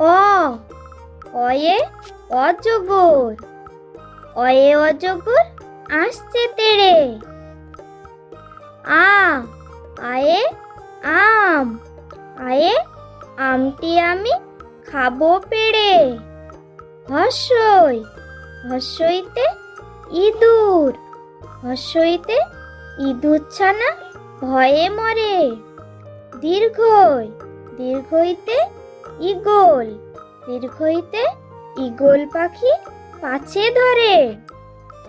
অ, অয়ে অজগর অয়ে অজগর আসছে তেড়ে আ, আয়ে আম, আয়ে আমটি আমি খাব পেড়ে। হর্ষই হর্ষইতে ইঁদুর হর্ষইতে ইঁদুর ছানা ভয়ে মরে। দীর্ঘই, দীর্ঘইতে ইগল। দীর্ঘইতে ইগল পাখি পাছে ধরে।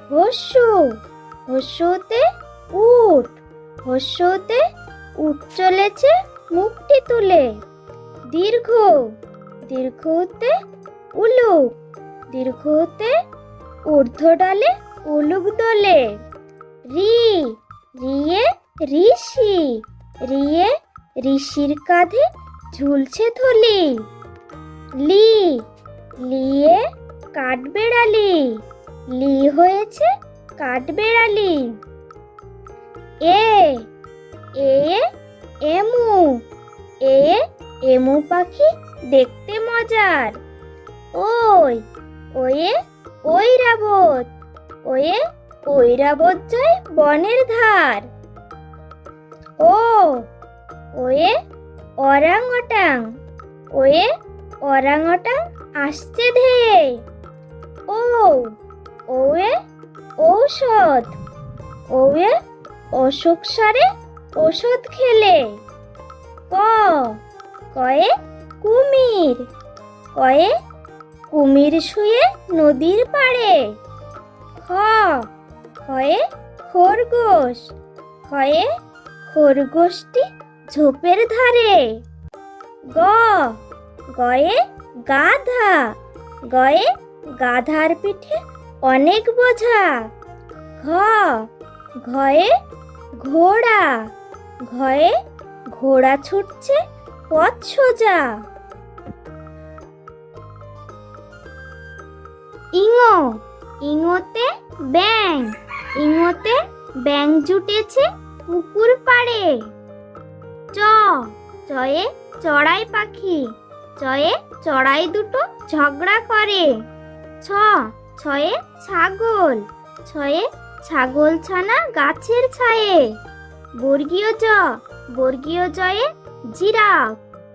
হস্যু হস্যুতে উট। হস্যুতে উট চলেছে মুখটি তুলে। দীর্ঘ। দীর্ঘতে উলুক। দীর্ঘতে ঊর্ধ্ব ডালে উলুক দোলে। রি। রিয়ে ঋষি। রিয়ে ঋষির কাঁধে ঝুলছে থলি লি, লিয়ে কাঠবেড়ালি লি হয়েছে কাঠবেড়ালি এ এ, এমু। এ, এমু পাখি দেখতে মজার। ওই, ওয়ে, ঐরাবত। ওয়ে, ঐরাবত যায় বনের ধার। ও, ওয়ে অরাংওটাং ওয়ে অরাংওটাং আসছে ধেয়ে ও, ওয়ে ঔষধ, ওয়ে অসুখ সারে ওষুধ খেলে। ক, কয়ে কুমির কয়ে কুমির শুয়ে নদীর পাড়ে। খ খয়ে খরগোশ খয়ে খরগোশটি ঝোপের ধারে। গ, গয়ে গাধা। গয়ে গাধার পিঠে অনেক বোঝা। ঘ, ঘয়ে ঘোড়া। ঘয়ে ঘোড়া ছুটছে পথ সোজা। ইঙো, ইঙোতে ব্যাং ইঙোতে ব্যাং জুটেছে পুকুর পাড়ে। চ। চয়ে চড়াই পাখি। চয়ে চড়াই দুটো ঝগড়া করে। ছ। ছয়ে ছাগল। ছয়ে ছাগল ছানা গাছের ছায়ে। বর্গীয় জ। বর্গীয় জয়ে জিরাফ।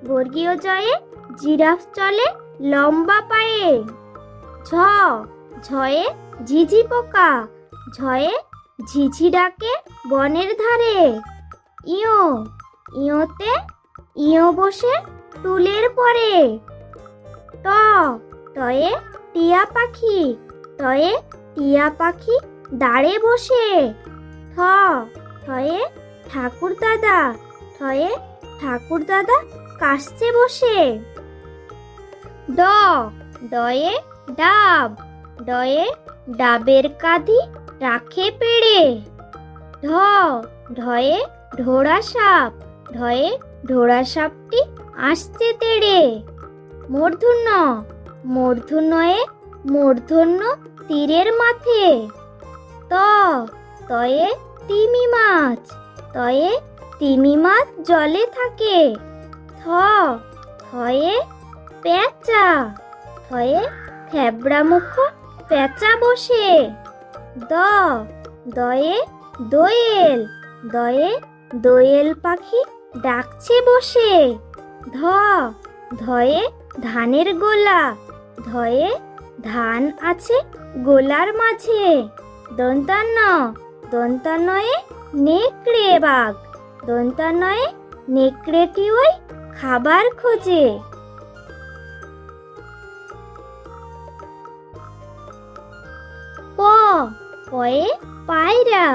বর্গীয় জয়ে জিরাফ চলে লম্বা পায়ে। ঝ। ঝয়ে ঝিঝি পোকা। ঝয়ে ঝিঝি ডাকে বনের ধারে। ইয়ো। ইয়োতে ইয়ো বসে টুলের পরে। ট টয়ে টিয়া পাখি, তয়ে টিয়া পাখি দাঁড়ে বসে। ঠ ঠয়ে ঠাকুর দাদা ঠয়ে ঠাকুর দাদা কাশছে বসে। ড ডয়ে ডাব ডয়ে ডাবের কাঁধি রাখে পেড়ে। ঢ ঢয়ে ঢোড়া সাপ ঢয়ে ঢোড়া সাপটি আসছে তেড়ে। মূর্ধন্য, মূর্ধন্যয়ে মূর্ধন্য তীরের মাথে ত তয়ে তিমি মাছ, তয়ে তিমি মাছ জলে থাকে। থ, থয়ে পেঁচা, থয়ে থ্যাবড়া মুখ পেঁচা বসে। দ, দয়ে দোয়েল দয়ে দোয়েল পাখি ডাকছে বসে। ধ, ধয়ে ধানের গোলা। ধয়ে ধান আছে গোলার মাঝে। দন্তান্ন, দন্তান্নয়ে নেকড়ে বাঘ। দন্তান্নয়ে নেকড়েটি ওই খাবার খোঁজে। প, পয়ে পায়রা।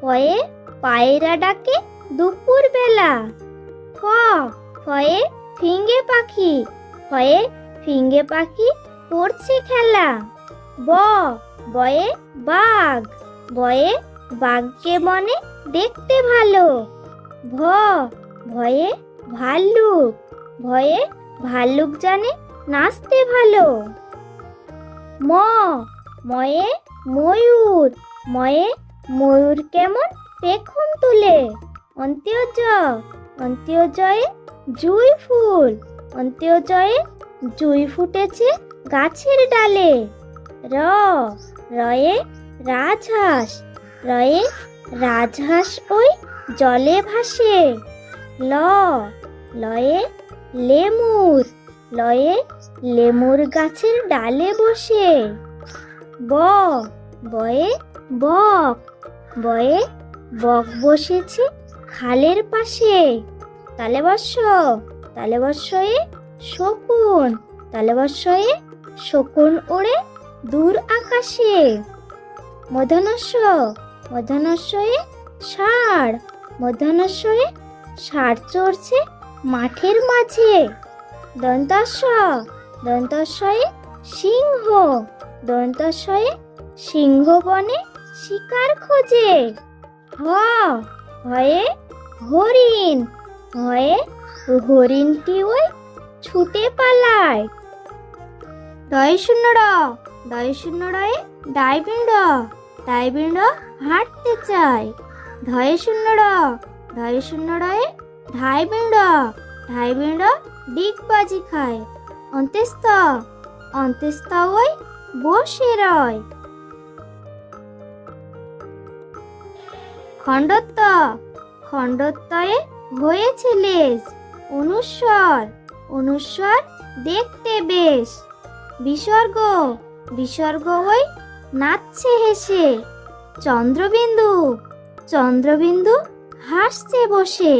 পয়ে পায়রা ডাকে দুপুর বেলা ফ ফয়ে ফিঙ্গে পাখি ফয়ে ফিঙ্গে পাখি করছে খেলা। ব বয়ে বাঘ বয়ে বাঘকে মনে দেখতে ভালো। ভ, ভয়ে ভাল্লুক ভয়ে ভাল্লুক জানে নাচতে ভালো। ম, ময়ে ময়ূর ময়ে ময়ূর কেমন পেখম তুলে। অন্ত্যজ অন্ত্যজয়ে জুই ফুল, অন্ত্যজয়ে জুই ফুটেছে গাছের ডালে। র, রয়ে রাজহাঁস রয়ে রাজহাঁস ওই জলে ভাসে। ল, লয়ে লেমুর লয়ে লেমুর গাছের ডালে বসে। ব, বয়ে বক বয়ে বক বসেছে খালের পাশে। তালে বর্ষ, তালে বর্ষয়ে শকুন, তালে বর্ষয়ে শকুন ওড়ে দূর আকাশে। মধ্যাহ্নস্য, মধ্যাহ্নস্যয়ে ষাঁড় মধ্যাহ্নস্যয়ে ষাঁড় চড়ছে মাঠের মাঝে। দন্তাস্য, দন্তাস্যয়ে সিংহ দন্তাস্যয়ে সিংহ বনে শিকার খোঁজে। হ হয়ে হরিণ হয়ে হরিণটি ওই ছুটে পালায়। ডয় শূন্য র ডয় শূন্য রয়ে ডাইবিন্ড ডাইবিন্ড হাঁটতে চায়। ধয়ে শূন্য র ধয়ে শূন্য রয়ে ধাইবিন্ড ধাইবিন্ড ডিগবাজি খায়। অন্তেস্ত অন্তেস্ত ওই বসে রয়। খণ্ডত্ব। খণ্ডত্বয়ে হয়েছে লেজ। অনুস্বর। অনুস্বর দেখতে বেশ। বিসর্গ। বিসর্গ হই নাচছে হেসে। চন্দ্রবিন্দু। চন্দ্রবিন্দু হাসছে বসে।